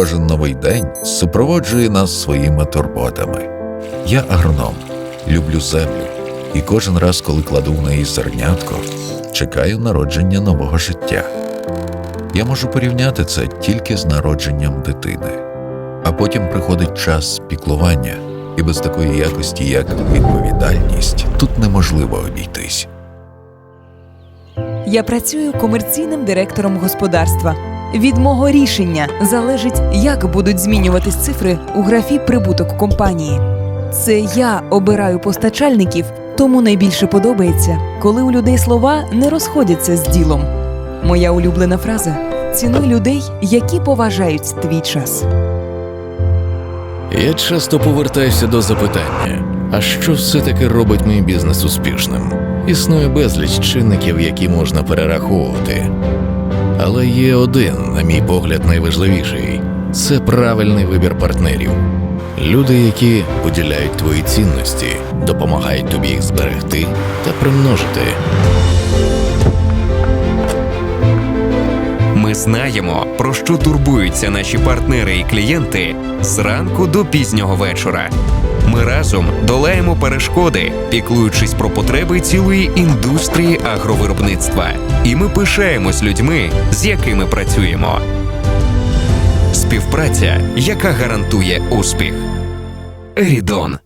кожен новий день супроводжує нас своїми турботами. Я агроном, люблю землю, і кожен раз, коли кладу в неї зернятко, чекаю народження нового життя. Я можу порівняти це тільки з народженням дитини. А потім приходить час піклування, і без такої якості, як відповідальність, тут неможливо обійтись. Я працюю комерційним директором господарства. Від мого рішення залежить, як будуть змінюватись цифри у графі прибуток компанії. Це я обираю постачальників, тому найбільше подобається, коли у людей слова не розходяться з ділом. Моя улюблена фраза цінуй людей, які поважають твій час. Я часто повертаюся до запитання: а що все-таки робить мій бізнес успішним? Існує безліч чинників, які можна перераховувати. Але є один, на мій погляд, найважливіший це правильний вибір партнерів. Люди, які поділяють твої цінності, допомагають тобі їх зберегти та примножити. Ми знаємо, про що турбуються наші партнери і клієнти зранку до пізнього вечора. Ми разом долаємо перешкоди, піклуючись про потреби цілої індустрії агровиробництва. І ми пишаємось людьми, з якими працюємо. Співпраця, яка гарантує успіх. Ерідон